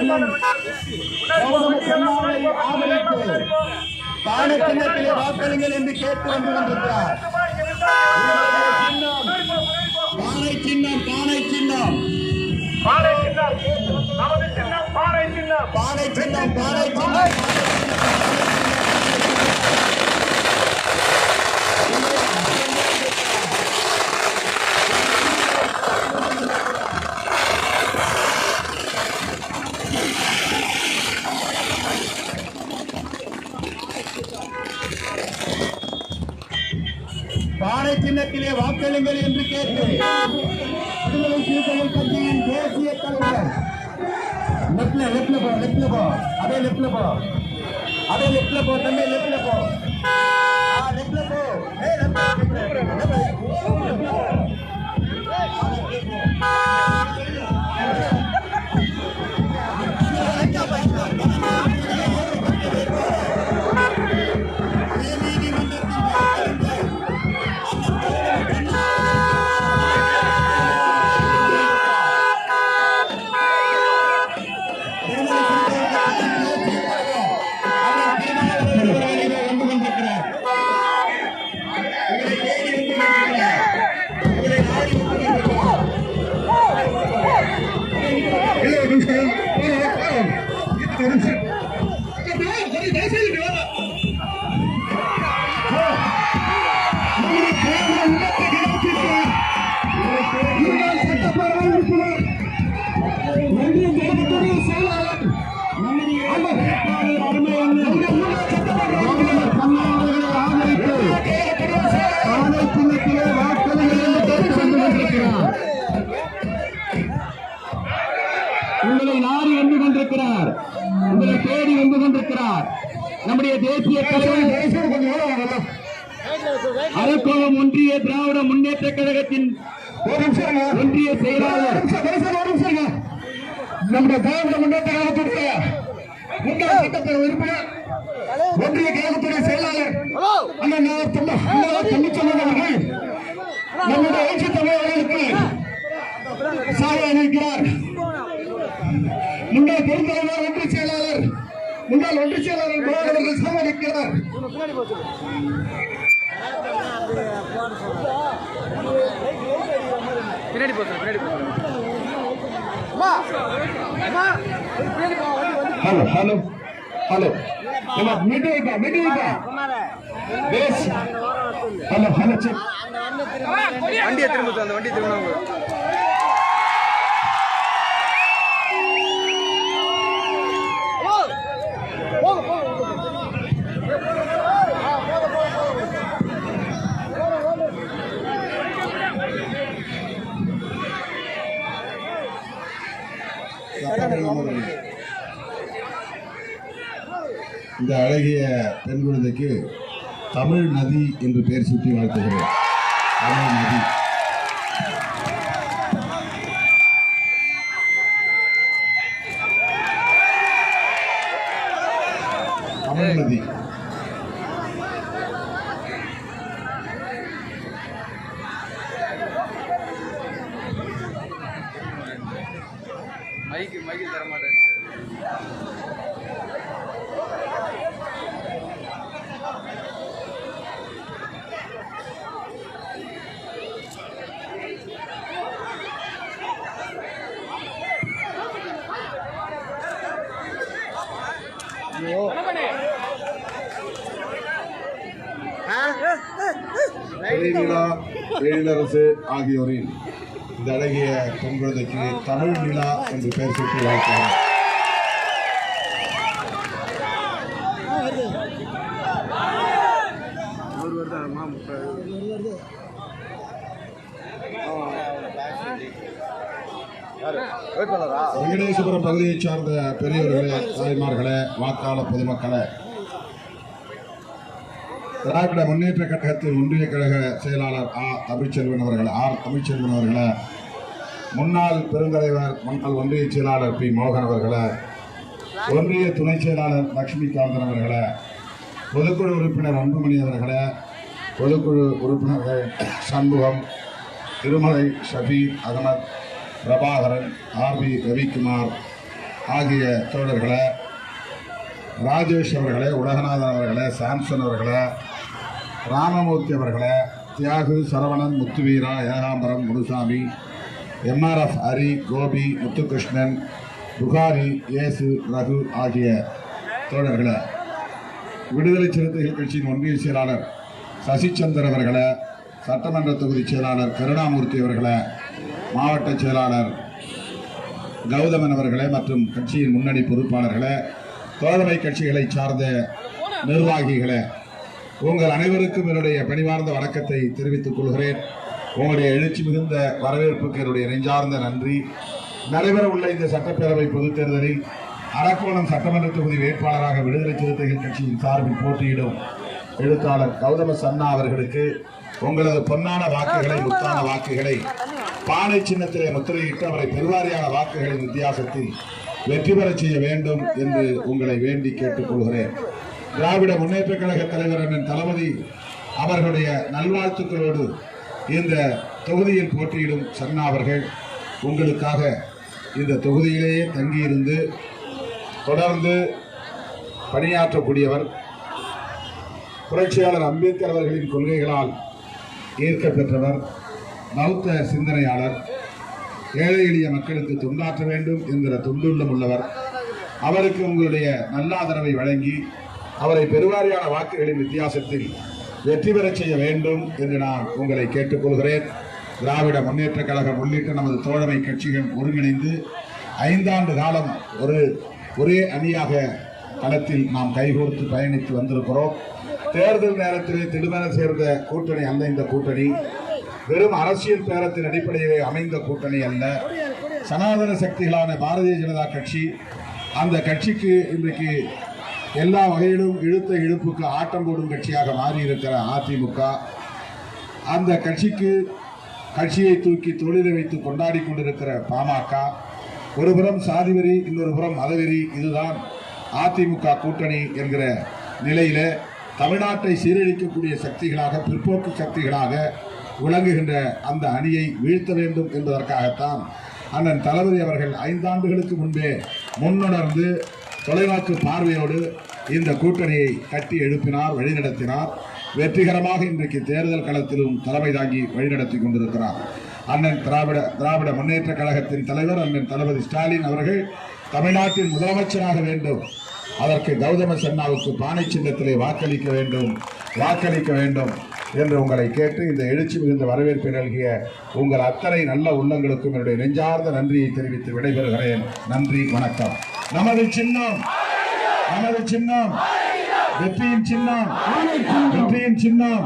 அண்ணன் ஆதரித்து தான சின்னத்திலே வாக்களிங்கள் என்று கேட்டு வந்து கொண்டிருக்கிறார் பானை சின்னம். பானை சின்னம் பானை சின்னம் பானை சின்னம். பானை சின்னம் பானை சின்னம். பானை சின்னத்திலே வாக்களிங்கள் என்று கேட்டு விடுதலை சிறுத்தைகள் கட்சியின் தேசிய தலைவர். லெப்ட்ல லெப்ட்ல போ லெப்ட்ல போ. அதே லெப்ட்ல போ. அதே லெப்ட்ல போ தம்பி லெப்ட்ல போ. லெப்ட்ல போ. ஏய் லெப்ட்ல லெப்ட்ல உங்களை நாடி வந்து கொண்டிருக்கிறார். உங்களை தேடி வந்து கொண்டிருக்கிறார். நம்முடைய தேசிய தலைவர் அரக்கோணம் ஒன்றிய திராவிட முன்னேற்ற கழகத்தின் ஒன்றிய செயலாளர். நம்முடைய திராவிட முன்னேற்ற கழகத்துடைய முன்னாள் சட்டப்பேரவை உறுப்பினர் ஒன்றிய கழகத்துடைய செயலாளர் அண்ணன் நாவர் தமிழ்ச்செல்வன் அவர்கள் நம்முடைய எழுச்சி தமிழர்களுக்கு சாய அணிவிக்கிறார். முன்னாள் ஒன்றிய செயலாளர் சாய அணிவிக்கிறார் பின்னாடி போகிறேன் பின்னாடி ஹலோ ஹலோ ஹலோ. இருக்கா பேஸ் ஹலோ ஹலோ செக் வண்டியை திரும்ப அந்த வண்டியை திரும்ப இந்த அழகிய பெண் குழந்தைக்கு தமிழ் நதி என்று பெயர் சுற்றி வாழ்த்துகிறேன். தமிழ் நதி. தமிழ் நதி. மைக்கு மைக்கு தரமாட்டேன். நிலா எழிலரசு ஆகியோரின் இந்த அழகிய பெண் குழந்தைக்கு தமிழ் நிலா என்று பெயர் சூட்டி முப்பது வேட்பாளரா வெங்கடேசபுரம் பகுதியைச் சார்ந்த பெரியவர்களே தாய்மார்களே வாக்காள பொதுமக்களே. திராவிட முன்னேற்ற கழகத்தின் ஒன்றிய கழக செயலாளர் ஆ. தமிழ்ச்செல்வன் அவர்கள் ஆர். தமிழ்ச்செல்வன் அவர்களை முன்னாள் பெருந்தலைவர் முன்னாள் ஒன்றிய செயலாளர் பி. மோகன் அவர்களை ஒன்றிய துணை செயலாளர் லட்சுமிகாந்தன் அவர்களை பொதுக்குழு உறுப்பினர் அன்புமணி அவர்களை பொதுக்குழு உறுப்பினர்கள் சண்முகம் திருமலை ஷபீர் அகமத் பிரபாகரன் ஆர் பி ரவிக்குமார் ஆகிய தோழர்களை ராஜேஷ் அவர்களே உலகநாதன் அவர்களே சாம்சன் அவர்களே ராமமூர்த்தி அவர்களே தியாகு சரவணன் முத்துவீரா ஏகாம்பரம் முனுசாமி எம்ஆர்எஃப் ஹரி கோபி முத்துகிருஷ்ணன் புகாரி இயேசு ரகு ஆகிய தோழர்களை விடுதலை சிறுத்தைகள் கட்சியின் ஒன்றிய செயலாளர் சசிச்சந்தர் அவர்களை சட்டமன்ற தொகுதி செயலாளர் கருணாமூர்த்தி அவர்களை மாவட்ட செயலாளர் கௌதமன் அவர்களே மற்றும் கட்சியின் முன்னணி பொறுப்பாளர்களே தோழமை கட்சிகளை சார்ந்த நிர்வாகிகளே உங்கள் அனைவருக்கும் என்னுடைய பணிவார்ந்த வணக்கத்தை தெரிவித்துக் கொள்கிறேன். உங்களுடைய எழுச்சி மிகுந்த வரவேற்புக்கு என்னுடைய நெஞ்சார்ந்த நன்றி. நடைபெற உள்ள இந்த சட்டப்பேரவை பொதுத் தேர்தலில் அரக்கோணம் சட்டமன்ற தொகுதி வேட்பாளராக விடுதலை சிறுத்தைகள் கட்சியின் சார்பில் போட்டியிடும் எழுத்தாளர் கௌதம சன்னா அவர்களுக்கு உங்களது பொன்னான வாக்குகளை முத்தான வாக்குகளை பானை சின்னத்திலே முத்திரையிட்டு அவரை பெருவாரியான வாக்குகளின் வித்தியாசத்தில் வெற்றி பெறச் செய்ய வேண்டும் என்று உங்களை வேண்டி கேட்டுக்கொள்கிறேன். திராவிட முன்னேற்ற கழக தலைவர் அண்ணன் தளபதி அவர்களுடைய நல்வாழ்த்துக்களோடு இந்த தொகுதியில் போட்டியிடும் சர்ணா அவர்கள் உங்களுக்காக இந்த தொகுதியிலேயே தங்கியிருந்து தொடர்ந்து பணியாற்றக்கூடியவர் புரட்சியாளர் அம்பேத்கர் அவர்களின் கொள்கைகளால் ஈர்க்க பெற்றவர் பௌத்த சிந்தனையாளர் ஏழை எளிய மக்களுக்கு தொண்டாற்ற வேண்டும் என்கிற தொண்டுள்ளம் உள்ளவர். அவருக்கு உங்களுடைய நல்ல ஆதரவை வழங்கி அவரை பெருவாரியான வாக்குகளின் வித்தியாசத்தில் வெற்றி பெறச் செய்ய வேண்டும் என்று நான் உங்களை கேட்டுக்கொள்கிறேன். திராவிட முன்னேற்ற கழகம் உள்ளிட்ட நமது தோழமை கட்சிகள் ஒருங்கிணைந்து ஐந்தாண்டு காலம் ஒரு ஒரே அணியாக களத்தில் நாம் கைகோர்த்து பயணித்து வந்திருக்கிறோம். தேர்தல் நேரத்திலே திடுமென சேர்ந்த கூட்டணி அல்ல இந்த கூட்டணி. வெறும் அரசியல் பேரத்தின் அடிப்படையிலே அமைந்த கூட்டணி அல்ல. சனாதன சக்திகளான பாரதிய ஜனதா கட்சி அந்த கட்சிக்கு இன்றைக்கு எல்லா வகையிலும் இழுத்த இழுப்புக்கு ஆட்டம் போடும் கட்சியாக மாறியிருக்கிற அதிமுக. அந்த கட்சிக்கு கட்சியை தூக்கி தொழிலை வைத்து கொண்டாடி கொண்டிருக்கிற பாமக. ஒருபுறம் சாதிவெறி இன்னொரு புறம் மதவெறி இதுதான் அதிமுக கூட்டணி என்கிற நிலையில தமிழ்நாட்டை சீரழிக்கக்கூடிய சக்திகளாக பிற்போக்கு சக்திகளாக விளங்குகின்ற அந்த அணியை வீழ்த்த வேண்டும் என்பதற்காகத்தான் அண்ணன் தளபதி அவர்கள் ஐந்தாண்டுகளுக்கு முன்பே முன்னுணர்ந்து தொலைநோக்கு பார்வையோடு இந்த கூட்டணியை கட்டி எழுப்பினார் வழிநடத்தினார். வெற்றிகரமாக இன்றைக்கு தேர்தல் களத்திலும் தலைமை தாங்கி வழிநடத்தி கொண்டிருக்கிறார். அண்ணன் திராவிட திராவிட முன்னேற்ற கழகத்தின் தலைவர் அண்ணன் தளபதி ஸ்டாலின் அவர்கள் தமிழ்நாட்டின் முதலமைச்சராக வேண்டும். அதற்கு கௌதம சன்னாவுக்கு பானை சின்னத்திலே வாக்களிக்க வேண்டும் வாக்களிக்க வேண்டும். என்று உங்களை கேட்டு இந்த எழுச்சி மிகுந்த வரவேற்பை நல்கிய உங்கள் அத்தனை நல்ல உள்ளங்களுக்கும் என்னுடைய நெஞ்சார்ந்த நன்றியை தெரிவித்து விடைபெறுகிறேன். நன்றி வணக்கம். நமது சின்னம் நமது சின்னம் வெற்றியின் சின்னம் வெற்றியின் சின்னம்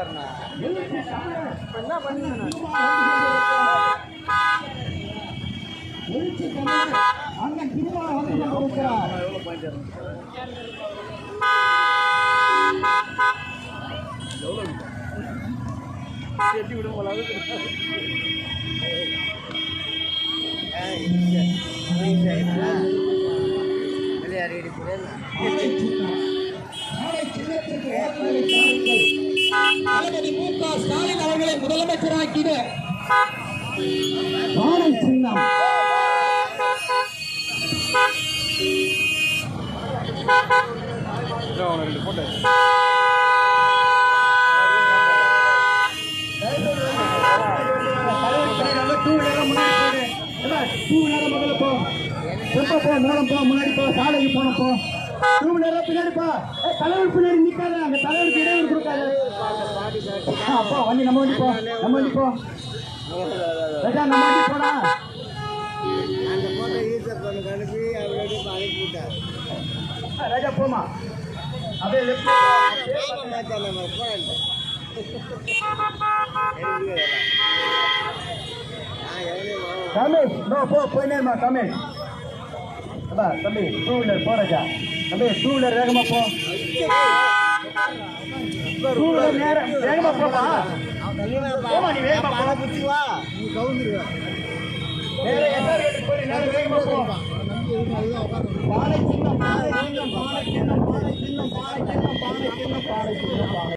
பாருண்ணா என்ன எட்டி விடும் போல தளபதி மு க ஸ்டாலின் அவர்களை முதலமைச்சராக்கிட பானை சின்னம். ரெண்டு டூ வீலர் முன்னாடி முதல்ல போ போ போ முன்னாடி போ சாலைக்கு போனப்போ டூ வீலர் பின்னாடி போ தலைவர் பின்னாடி நிக்காத அங்க தலைவருக்கு இடையூறு கொடுக்காத. ஆ, போ வண்டி நம்ம வண்டி போ நம்ம வண்டி போ. ராஜா நம்ம வண்டி போடா. அந்த போட்டோ ஈஸர் பண்ண அனுப்பி அவரோட அனுப்பி விட்டார். ஆ, ராஜா போமா அப்படியே லெஃப்ட் நம்ம நோ போ அப்பா தம்பி டூ வீலர் போ ராஜா. தம்பி டூ வீலர் வேகமா போ. நேரம் வேகமா போப்பா போமா நீ வேகமா போ புத்தி வா நீ கவுந்துருவ நேரா எஸ்ஆர் கேட்டுக்கு போய் நேரா வேகமா போ பானை சின்னம் பானை சின்னம் பானை சின்னம் பானை சின்னம் பானை சின்னம் பானை சின்னம் பானை சின்னம் பானை